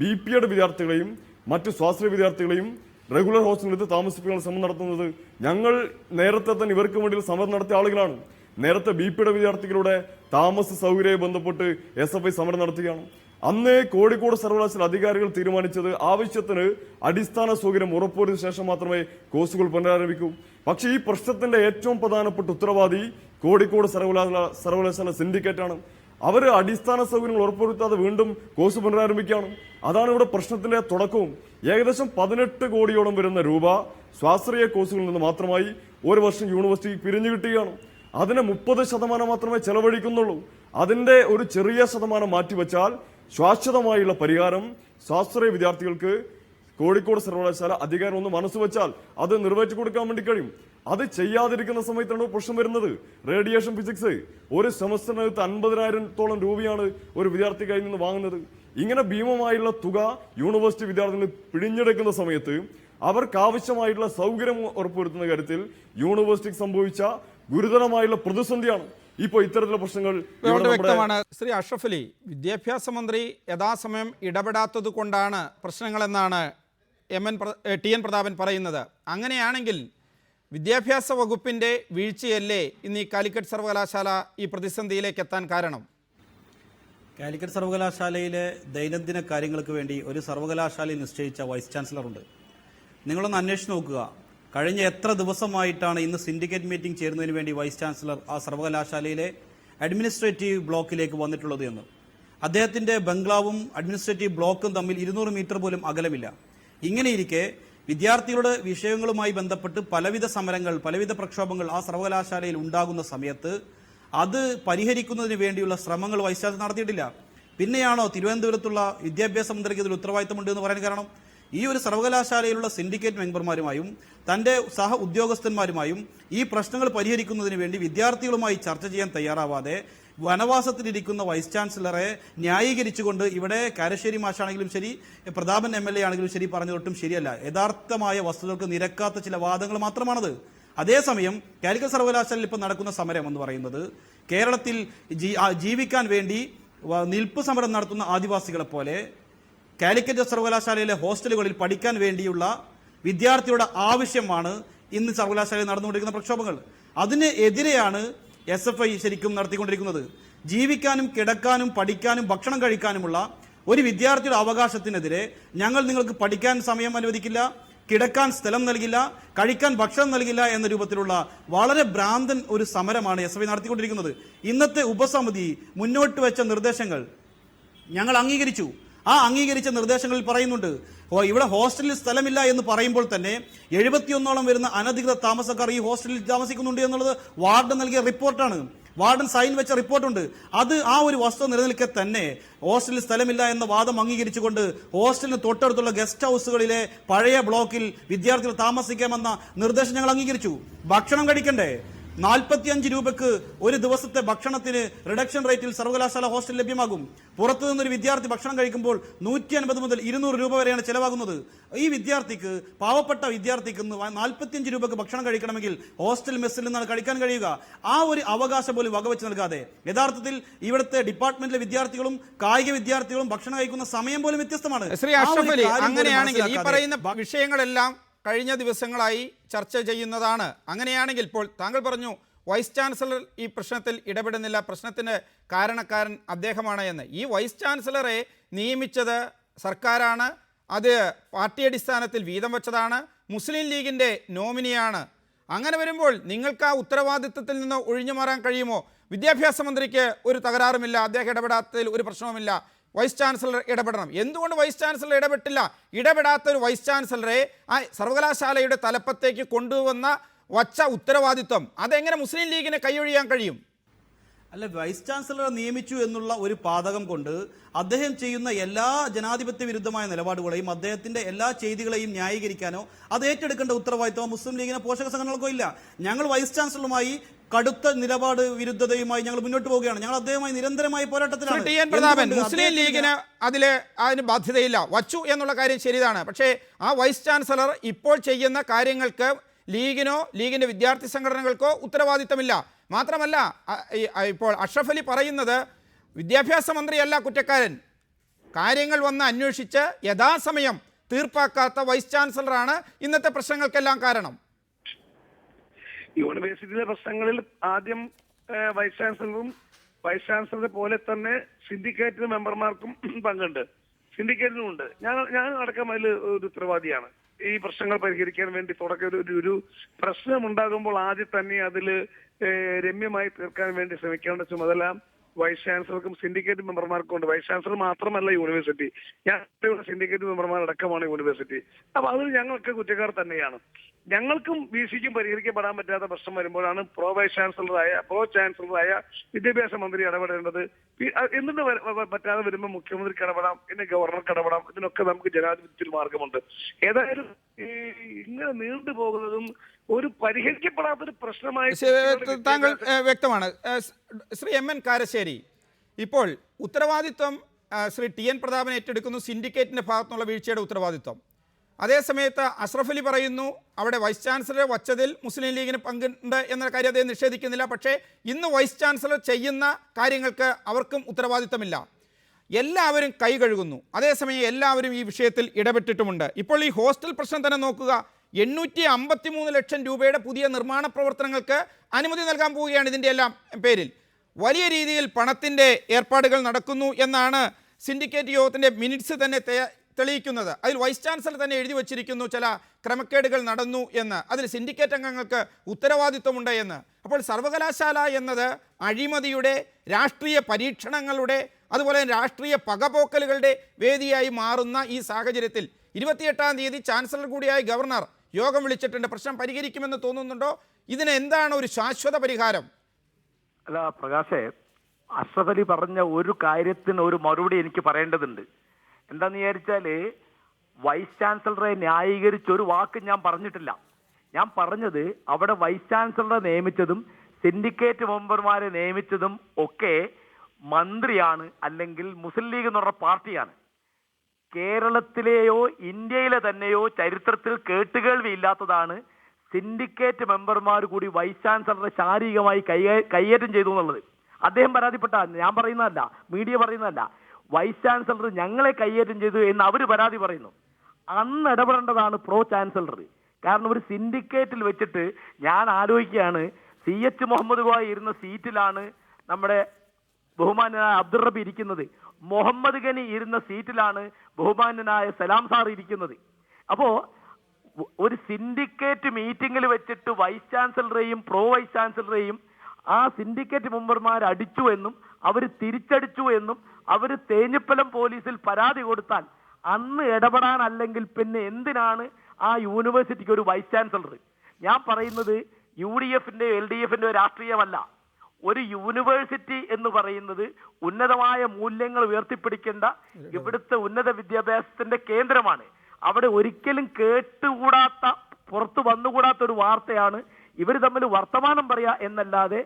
ബി പി എഡ് വിദ്യാർത്ഥികളെയും മറ്റ് സ്വാശ്രയ വിദ്യാർത്ഥികളെയും റെഗുലർ ഹോസ്റ്റലിൽ താമസിപ്പിക്കാൻ ശ്രമം നടത്തുന്നത് ഞങ്ങൾ നേരത്തെ തന്നെ ഇവർക്ക് വേണ്ടി സമരം നടത്തിയ ആളുകളാണ്. നേരത്തെ ബി പിയുടെ വിദ്യാർത്ഥികളുടെ താമസ സൗകര്യവുമായി ബന്ധപ്പെട്ട് എസ് എഫ് ഐ സമരം നടത്തുകയാണ്. അന്ന് കോഴിക്കോട് സർവകലാശാല അധികാരികൾ തീരുമാനിച്ചത് ആവശ്യത്തിന് അടിസ്ഥാന സൗകര്യം ഉറപ്പുവരുന്ന ശേഷം മാത്രമേ കോഴ്സുകൾ പുനരാരംഭിക്കൂ. പക്ഷേ ഈ പ്രശ്നത്തിന്റെ ഏറ്റവും പ്രധാനപ്പെട്ട ഉത്തരവാദി കോഴിക്കോട് സർവകലാശാല സർവകലാശാല സിൻഡിക്കേറ്റാണ്. അവർ അടിസ്ഥാന സൗകര്യങ്ങൾ ഉറപ്പുവരുത്താതെ വീണ്ടും കോഴ്സ് പുനരാരംഭിക്കുകയാണ്. അതാണ് ഇവിടെ പ്രശ്നത്തിന്റെ തുടക്കവും. ഏകദേശം പതിനെട്ട് കോടിയോളം വരുന്ന രൂപ സ്വാശ്രയ കോഴ്സുകളിൽ നിന്ന് മാത്രമായി ഒരു വർഷം യൂണിവേഴ്സിറ്റി പിരിഞ്ഞു കിട്ടുകയാണ്. അതിന് മുപ്പത് ശതമാനം മാത്രമേ ചെലവഴിക്കുന്നുള്ളൂ. അതിന്റെ ഒരു ചെറിയ ശതമാനം മാറ്റിവെച്ചാൽ ശാശ്വതമായുള്ള പരിഹാരം സ്വാശ്രയ വിദ്യാർത്ഥികൾക്ക് കോഴിക്കോട് സർവകലാശാല അധികാരം ഒന്ന് മനസ്സ് വെച്ചാൽ അത് നിറവേറ്റി കൊടുക്കാൻ വേണ്ടി കഴിയും. അത് ചെയ്യാതിരിക്കുന്ന സമയത്താണ് പ്രശ്നം വരുന്നത്. റേഡിയേഷൻ ഫിസിക്സ് ഒരു സെമസ്റ്ററിനകത്ത് അൻപതിനായിരത്തോളം രൂപയാണ് ഒരു വിദ്യാർത്ഥി കയ്യിൽ നിന്ന് വാങ്ങുന്നത്. ഇങ്ങനെ ഭീമമായുള്ള തുക യൂണിവേഴ്സിറ്റി വിദ്യാർത്ഥികൾ പിഴിഞ്ഞെടുക്കുന്ന സമയത്ത് അവർക്ക് ആവശ്യമായിട്ടുള്ള സൗകര്യം ഉറപ്പുവരുത്തുന്ന കാര്യത്തിൽ യൂണിവേഴ്സിറ്റിക്ക് സംഭവിച്ച ഗുരുതരമായുള്ള പ്രതിസന്ധിയാണ് ഇപ്പോൾ ഇത്തരത്തിലുള്ള പ്രശ്നങ്ങൾ ഇവിടെ വ്യക്തമാണ്. ശ്രീ അഷ്റഫ് അലി വിദ്യാഭ്യാസ മന്ത്രി യഥാസമയം ഇടപെടാത്തത് കൊണ്ടാണ് പ്രശ്നങ്ങളെന്നാണ് M N T N Prathapan പറയുന്നത്. അങ്ങനെയാണെങ്കിൽ വിദ്യാഭ്യാസ വകുപ്പിന്റെ വീഴ്ചയല്ലേ ഇന്ന് ഈ കാലിക്കറ്റ് സർവകലാശാല ഈ പ്രതിസന്ധിയിലേക്ക് എത്താൻ കാരണം? കാലിക്കറ്റ് സർവകലാശാലയിലെ ദൈനംദിന കാര്യങ്ങൾക്ക് വേണ്ടി ഒരു സർവകലാശാലയിൽ നിശ്ചയിച്ച വൈസ് ചാൻസലറുണ്ട്. നിങ്ങളൊന്ന് അന്വേഷിച്ച് നോക്കുക. കഴിഞ്ഞ എത്ര ദിവസമായിട്ടാണ് ഇന്ന് സിൻഡിക്കേറ്റ് മീറ്റിംഗ് ചേരുന്നതിന് വേണ്ടി വൈസ് ചാൻസലർ ആ സർവകലാശാലയിലെ അഡ്മിനിസ്ട്രേറ്റീവ് ബ്ലോക്കിലേക്ക് വന്നിട്ടുള്ളത് എന്ന്. അദ്ദേഹത്തിന്റെ ബംഗ്ലാവും അഡ്മിനിസ്ട്രേറ്റീവ് ബ്ലോക്കും തമ്മിൽ ഇരുന്നൂറ് മീറ്റർ പോലും അകലമില്ല. ഇങ്ങനെയിരിക്കെ വിദ്യാർത്ഥികളുടെ വിഷയങ്ങളുമായി ബന്ധപ്പെട്ട് പലവിധ സമരങ്ങൾ പലവിധ പ്രക്ഷോഭങ്ങൾ ആ സർവകലാശാലയിൽ ഉണ്ടാകുന്ന സമയത്ത് അത് പരിഹരിക്കുന്നതിന് വേണ്ടിയുള്ള ശ്രമങ്ങൾ വൈസ് ചാൻസലർ നടത്തിയിട്ടില്ല. പിന്നെയാണോ തിരുവനന്തപുരത്തുള്ള വിദ്യാഭ്യാസ മന്ത്രിക്ക് ഇതിൽ ഉത്തരവാദിത്തമുണ്ട് എന്ന് പറയാൻ കാരണം? ഈ ഒരു സർവകലാശാലയിലുള്ള സിൻഡിക്കേറ്റ് മെമ്പർമാരുമായും തന്റെ സഹ ഉദ്യോഗസ്ഥന്മാരുമായും ഈ പ്രശ്നങ്ങൾ പരിഹരിക്കുന്നതിന് വേണ്ടി വിദ്യാർത്ഥികളുമായി ചർച്ച ചെയ്യാൻ തയ്യാറാവാതെ വനവാസത്തിലിരിക്കുന്ന വൈസ് ചാൻസലറെ ന്യായീകരിച്ചുകൊണ്ട് ഇവിടെ കാരശ്ശേരി മാഷാണെങ്കിലും ശരി പ്രതാപൻ എം എൽ എ ആണെങ്കിലും ശരി പറഞ്ഞതൊട്ടും ശരിയല്ല. യഥാർത്ഥമായ വസ്തുതകൾക്ക് നിരക്കാത്ത ചില വാദങ്ങൾ മാത്രമാണത്. അതേസമയം കാലിക്കറ്റ് സർവകലാശാലയിൽ ഇപ്പോൾ നടക്കുന്ന സമരം എന്ന് പറയുന്നത് കേരളത്തിൽ ജീവിക്കാൻ വേണ്ടി നിൽപ്പ് സമരം നടത്തുന്ന ആദിവാസികളെ പോലെ കാലിക്കറ്റ് സർവകലാശാലയിലെ ഹോസ്റ്റലുകളിൽ പഠിക്കാൻ വേണ്ടിയുള്ള വിദ്യാർത്ഥിയുടെ ആവശ്യമാണ് ഇന്ന് സർവകലാശാലയിൽ നടന്നുകൊണ്ടിരിക്കുന്ന പ്രക്ഷോഭങ്ങൾ. അതിനെതിരെയാണ് എസ് എഫ് ഐ ശരിക്കും നടത്തിക്കൊണ്ടിരിക്കുന്നത്. ജീവിക്കാനും കിടക്കാനും പഠിക്കാനും ഭക്ഷണം കഴിക്കാനുമുള്ള ഒരു വിദ്യാർത്ഥിയുടെ അവകാശത്തിനെതിരെ ഞങ്ങൾ നിങ്ങൾക്ക് പഠിക്കാൻ സമയം അനുവദിക്കില്ല കിടക്കാൻ സ്ഥലം നൽകില്ല കഴിക്കാൻ ഭക്ഷണം നൽകില്ല എന്ന രൂപത്തിലുള്ള വളരെ ഭ്രാന്തൻ ഒരു സമരമാണ് എസ് ഐ നടത്തിക്കൊണ്ടിരിക്കുന്നത്. ഇന്നത്തെ ഉപസമിതി മുന്നോട്ട് വെച്ച നിർദ്ദേശങ്ങൾ ഞങ്ങൾ അംഗീകരിച്ചു. ആ അംഗീകരിച്ച നിർദ്ദേശങ്ങളിൽ പറയുന്നുണ്ട്. ഇവിടെ ഹോസ്റ്റലിൽ സ്ഥലമില്ല എന്ന് പറയുമ്പോൾ തന്നെ എഴുപത്തിയൊന്നോളം വരുന്ന അനധികൃത താമസക്കാർ ഈ ഹോസ്റ്റലിൽ താമസിക്കുന്നുണ്ട് എന്നുള്ളത് വാർഡ് നൽകിയ റിപ്പോർട്ടാണ്. വാർഡൻ സൈൻ വെച്ച റിപ്പോർട്ടുണ്ട്. അത് ആ ഒരു വസ്തുത നിലനിൽക്കെ തന്നെ ഹോസ്റ്റലിൽ സ്ഥലമില്ല എന്ന വാദം അംഗീകരിച്ചുകൊണ്ട് ഹോസ്റ്റലിന് തൊട്ടടുത്തുള്ള ഗസ്റ്റ് ഹൗസുകളിലെ പഴയ ബ്ലോക്കിൽ വിദ്യാർത്ഥികൾ താമസിക്കാമെന്ന നിർദ്ദേശം ഞങ്ങൾ അംഗീകരിച്ചു. ഭക്ഷണം കഴിക്കണ്ടേ? നാൽപ്പത്തിയഞ്ച് രൂപക്ക് ഒരു ദിവസത്തെ ഭക്ഷണത്തിന് റിഡക്ഷൻ റേറ്റിൽ സർവകലാശാല ഹോസ്റ്റൽ ലഭ്യമാകും. പുറത്തു നിന്നൊരു വിദ്യാർത്ഥി ഭക്ഷണം കഴിക്കുമ്പോൾ നൂറ്റി അൻപത് മുതൽ ഇരുന്നൂറ് രൂപ വരെയാണ് ചിലവാകുന്നത്. ഈ വിദ്യാർത്ഥിക്ക് പാവപ്പെട്ട വിദ്യാർത്ഥിക്ക് നാൽപ്പത്തിയഞ്ച് രൂപക്ക് ഭക്ഷണം കഴിക്കണമെങ്കിൽ ഹോസ്റ്റൽ മെസ്സിൽ നിന്നാണ് കഴിക്കാൻ കഴിയുക. ആ ഒരു അവകാശം പോലും വകവെച്ച് നൽകാതെ യഥാർത്ഥത്തിൽ ഇവിടുത്തെ ഡിപ്പാർട്ട്മെന്റിലെ വിദ്യാർത്ഥികളും കായിക വിദ്യാർത്ഥികളും ഭക്ഷണം കഴിക്കുന്ന സമയം പോലും വ്യത്യസ്തമാണ്. ശ്രീ ആ അഷ്റഫ് അലി അങ്ങനെയാണെങ്കിൽ ഈ പറയുന്ന വിഷയങ്ങളെല്ലാം കഴിഞ്ഞ ദിവസങ്ങളായി ചർച്ച ചെയ്യുന്നതാണ്. അങ്ങനെയാണെങ്കിൽ ഇപ്പോൾ താങ്കൾ പറഞ്ഞു വൈസ് ചാൻസലർ ഈ പ്രശ്നത്തിൽ ഇടപെടുന്നില്ല പ്രശ്നത്തിന് കാരണക്കാരൻ അദ്ദേഹമാണ് എന്ന്. ഈ വൈസ് ചാൻസലറെ നിയമിച്ചത് സർക്കാരാണ് അത് പാർട്ടി അടിസ്ഥാനത്തിൽ വീതം വെച്ചതാണ് മുസ്ലിം ലീഗിന്റെ നോമിനിയാണ്. അങ്ങനെ വരുമ്പോൾ നിങ്ങൾക്ക് ആ ഉത്തരവാദിത്വത്തിൽ നിന്ന് ഒഴിഞ്ഞു മാറാൻ കഴിയുമോ? വിദ്യാഭ്യാസ മന്ത്രിക്ക് ഒരു തകരാറുമില്ല അദ്ദേഹം ഇടപെടാത്തതിൽ ഒരു പ്രശ്നവുമില്ല. വൈസ് ചാൻസലർ ഇടപെടണം. എന്തുകൊണ്ട് വൈസ് ചാൻസലർ ഇടപെട്ടില്ല? ഇടപെടാത്ത ഒരു വൈസ് ചാൻസലറെ ആ സർവകലാശാലയുടെ തലപ്പത്തേക്ക് കൊണ്ടുവന്ന വച്ച ഉത്തരവാദിത്വം. അതെങ്ങനെ മുസ്ലിം ലീഗിനെ കൈയൊഴിയാൻ കഴിയും? അല്ല വൈസ് ചാൻസലറെ നിയമിച്ചു എന്നുള്ള ഒരു പാതകം കൊണ്ട് അദ്ദേഹം ചെയ്യുന്ന എല്ലാ ജനാധിപത്യ വിരുദ്ധമായ നിലപാടുകളെയും അദ്ദേഹത്തിന്റെ എല്ലാ ചെയ്തികളെയും ന്യായീകരിക്കാനോ അത് ഏറ്റെടുക്കേണ്ട ഉത്തരവാദിത്വം മുസ്ലിം ലീഗിനെ പോഷക സംഘടനകൾക്കോ ഇല്ല. ഞങ്ങൾ വൈസ് ചാൻസലറുമായി കടുത്ത നിലപാട് വിരുദ്ധതയുമായി ഞങ്ങൾ മുന്നോട്ട് പോവുകയാണ്. ഞങ്ങൾ അദ്ദേഹമായി നിരന്തരമായി പോരാട്ടത്തിലാണ്. ടി എൻ പ്രതാപൻ മുസ്ലിം ലീഗിന് അതിൽ അതിന് ബാധ്യതയില്ല. വച്ചു എന്നുള്ള കാര്യം ശരിയാണ് പക്ഷേ ആ വൈസ് ചാൻസലർ ഇപ്പോൾ ചെയ്യുന്ന കാര്യങ്ങൾക്ക് ലീഗിനോ ലീഗിന്റെ വിദ്യാർത്ഥി സംഘടനകൾക്കോ ഉത്തരവാദിത്തമില്ല. മാത്രമല്ല ഇപ്പോൾ അഷ്റഫ് അലി പറയുന്നത് വിദ്യാഭ്യാസ മന്ത്രിയല്ല കുറ്റക്കാരൻ. കാര്യങ്ങൾ വന്ന് അന്വേഷിച്ച് യഥാസമയം തീർപ്പാക്കാത്ത വൈസ് ചാൻസലറാണ് ഇന്നത്തെ പ്രശ്നങ്ങൾക്കെല്ലാം കാരണം. യൂണിവേഴ്സിറ്റിയിലെ പ്രശ്നങ്ങളിൽ ആദ്യം വൈസ് ചാൻസലറും വൈസ് ചാൻസലറെ പോലെ തന്നെ സിൻഡിക്കേറ്റ് മെമ്പർമാർക്കും പങ്കുണ്ട്. സിൻഡിക്കേറ്റിനും ഉണ്ട്. ഞാൻ ഞാൻ അടക്കം അതിൽ ഒരു ഉത്തരവാദിയാണ്. ഈ പ്രശ്നങ്ങൾ പരിഹരിക്കാൻ വേണ്ടി തുടക്കം ഒരു- ഒരു പ്രശ്നം ഉണ്ടാകുമ്പോൾ ആദ്യം തന്നെ അതിൽ രമ്യമായി തീർക്കാൻ വേണ്ടി ശ്രമിക്കേണ്ട ചുമതല വൈസ് ചാൻസലർക്കും സിൻഡിക്കേറ്റ് മെമ്പർമാർക്കും ഉണ്ട് വൈസ് ചാൻസലർ മാത്രമല്ല യൂണിവേഴ്സിറ്റി ഞാൻ സിൻഡിക്കേറ്റ് മെമ്പർമാരടക്കമാണ് യൂണിവേഴ്സിറ്റി അപ്പൊ അതിൽ ഞങ്ങളൊക്കെ കുറ്റക്കാർ തന്നെയാണ്. ഞങ്ങൾക്കും വി സിക്കും പരിഹരിക്കപ്പെടാൻ പറ്റാത്ത പ്രശ്നം വരുമ്പോഴാണ് പ്രോ വൈസ് ചാൻസലറായ പ്രോ ചാൻസലറായ വിദ്യാഭ്യാസ മന്ത്രി ഇടപെടേണ്ടത്. എന്നിട്ട് പറ്റാതെ വരുമ്പോൾ മുഖ്യമന്ത്രിക്ക് ഇടപെടാം പിന്നെ ഗവർണർക്ക് ഇടപെടാം ഇതിനൊക്കെ നമുക്ക് ജനാധിപത്യത്തിൽ മാർഗമുണ്ട്. ഏതായാലും ഈ ഇങ്ങനെ നീണ്ടു പോകുന്നതും ഒരു പരിഹരിക്കപ്പെടാത്തൊരു പ്രശ്നമായി താങ്കൾ വ്യക്തമാണ്. ശ്രീ എം എൻ കാരശ്ശേരി ഇപ്പോൾ ഉത്തരവാദിത്വം ശ്രീ ടി എൻ പ്രതാപൻ ഏറ്റെടുക്കുന്നു സിൻഡിക്കേറ്റിന്റെ ഭാഗത്തുനിന്നുള്ള വീഴ്ചയുടെ ഉത്തരവാദിത്വം. അതേസമയത്ത് അഷ്റഫ് അലി പറയുന്നു അവിടെ വൈസ് ചാൻസലറെ വച്ചതിൽ മുസ്ലിം ലീഗിന് പങ്കുണ്ട് എന്ന കാര്യം അദ്ദേഹം നിഷേധിക്കുന്നില്ല. പക്ഷേ ഇന്ന് വൈസ് ചാൻസലർ ചെയ്യുന്ന കാര്യങ്ങൾക്ക് അവർക്കും ഉത്തരവാദിത്തമില്ല എല്ലാവരും കൈ കഴുകുന്നു. അതേസമയം എല്ലാവരും ഈ വിഷയത്തിൽ ഇടപെട്ടിട്ടുമുണ്ട്. ഇപ്പോൾ ഈ ഹോസ്റ്റൽ പ്രശ്നം തന്നെ നോക്കുക. എണ്ണൂറ്റി അമ്പത്തി മൂന്ന് ലക്ഷം രൂപയുടെ പുതിയ നിർമ്മാണ പ്രവർത്തനങ്ങൾക്ക് അനുമതി നൽകാൻ പോവുകയാണ് ഇതിന്റെ എല്ലാം പേരിൽ. വലിയ രീതിയിൽ പണത്തിന്റെ ഏർപ്പാടുകൾ നടക്കുന്നു എന്നാണ് സിൻഡിക്കേറ്റ് യോഗത്തിന്റെ മിനിറ്റ്സ് തന്നെ തെളിയിക്കുന്നത്. അതിൽ വൈസ് ചാൻസലർ തന്നെ എഴുതി വച്ചിരിക്കുന്നു ചില ക്രമക്കേടുകൾ നടന്നു എന്ന്. അതിൽ സിൻഡിക്കേറ്റ് അംഗങ്ങൾക്ക് ഉത്തരവാദിത്വമുണ്ട് എന്ന്. അപ്പോൾ സർവകലാശാല എന്നത് അഴിമതിയുടെ രാഷ്ട്രീയ പരീക്ഷണങ്ങളുടെ അതുപോലെ രാഷ്ട്രീയ പകപോക്കലുകളുടെ വേദിയായി മാറുന്ന ഈ സാഹചര്യത്തിൽ ഇരുപത്തിയെട്ടാം തീയതി ചാൻസലർ കൂടിയായ ഗവർണർ യോഗം വിളിച്ചിട്ടുണ്ട് പ്രശ്നം പരിഹരിക്കുമെന്ന് തോന്നുന്നുണ്ടോ? ഇതിന് എന്താണ് ഒരു ശാശ്വത പരിഹാരം? അല്ല പ്രകാശേ അഷ്റഫ് അലി പറഞ്ഞ ഒരു കാര്യത്തിന് ഒരു മറുപടി എനിക്ക് പറയേണ്ടതുണ്ട്. എന്താന്ന് വിചാരിച്ചാൽ വൈസ് ചാൻസലറെ ന്യായീകരിച്ച് ഒരു വാക്ക് ഞാൻ പറഞ്ഞിട്ടില്ല. ഞാൻ പറഞ്ഞത് അവിടെ വൈസ് ചാൻസലറെ നിയമിച്ചതും സിൻഡിക്കേറ്റ് മെമ്പർമാരെ നിയമിച്ചതും ഒക്കെ മന്ത്രിയാണ് അല്ലെങ്കിൽ മുസ്ലിം ലീഗ് എന്നുള്ള പാർട്ടിയാണ്. കേരളത്തിലെയോ ഇന്ത്യയിലെ തന്നെയോ ചരിത്രത്തിൽ കേട്ടുകേൾവി ഇല്ലാത്തതാണ് സിൻഡിക്കേറ്റ് മെമ്പർമാർ കൂടി വൈസ് ചാൻസലറെ ശാരീരികമായി കൈയേറ്റം ചെയ്തു എന്നുള്ളത്. അദ്ദേഹം പരാതിപ്പെട്ട ഞാൻ പറയുന്നതല്ല മീഡിയ പറയുന്നതല്ല. വൈസ് ചാൻസലർ ഞങ്ങളെ കൈയേറ്റം ചെയ്തു എന്ന് അവർ പരാതി പറയുന്നു. അന്ന് ഇടപെടേണ്ടതാണ് പ്രോ ചാൻസലർ. കാരണം ഒരു സിൻഡിക്കേറ്റിൽ വെച്ചിട്ട് ഞാൻ ആലോചിക്കുകയാണ് സി എച്ച് മുഹമ്മദ് കോയ ഇരുന്ന സീറ്റിലാണ് നമ്മുടെ ബഹുമാന്യനായ അബ്ദുറബി ഇരിക്കുന്നത്. മുഹമ്മദ് ഖനി ഇരുന്ന സീറ്റിലാണ് ബഹുമാനനായ സലാം സാർ ഇരിക്കുന്നത്. അപ്പോ ഒരു സിൻഡിക്കേറ്റ് മീറ്റിംഗിൽ വെച്ചിട്ട് വൈസ് ചാൻസലറേയും പ്രോ വൈസ് ചാൻസലറേയും ആ സിൻഡിക്കേറ്റ് മെമ്പർമാർ അടിച്ചു എന്നും അവർ തിരിച്ചടിച്ചു എന്നും അവർ തേഞ്ഞിപ്പലം പോലീസിൽ പരാതി കൊടുത്താൽ അന്ന് ഇടപെടാൻ അല്ലെങ്കിൽ പിന്നെ എന്തിനാണ് ആ യൂണിവേഴ്സിറ്റിക്ക് ഒരു വൈസ് ചാൻസലർ ഞാൻ പറയുന്നത് യു ഡി എഫിന്റെ എൽ ഡി എഫിന്റെ രാഷ്ട്രീയമല്ല. ഒരു യൂണിവേഴ്സിറ്റി എന്ന് പറയുന്നത് ഉന്നതമായ മൂല്യങ്ങൾ ഉയർത്തിപ്പിടിക്കേണ്ട ഇവിടുത്തെ ഉന്നത വിദ്യാഭ്യാസത്തിന്റെ കേന്ദ്രമാണ്. അവിടെ ഒരിക്കലും കേട്ടുകൂടാത്ത പുറത്തു വന്നുകൂടാത്ത ഒരു വാർത്തയാണ് ഇവർ തമ്മിൽ വർത്തമാനം പറയുക എന്നല്ലാതെ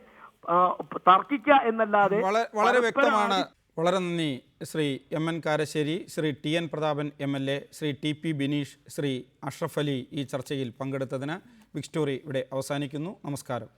തർക്കിക്കുക എന്നല്ലാതെ വളരെ വളരെ വ്യക്തമാണ്. വളരെ നന്ദി Shri M N Karassery Shri T N Prathapan M L A Shri T P Bineesh Shri Ashraf Ali ഈ ചർച്ചയിൽ പങ്കെടുത്തതിന് ബിഗ് സ്റ്റോറി ഇവിടെ അവസാനിക്കുന്നു. നമസ്കാരം.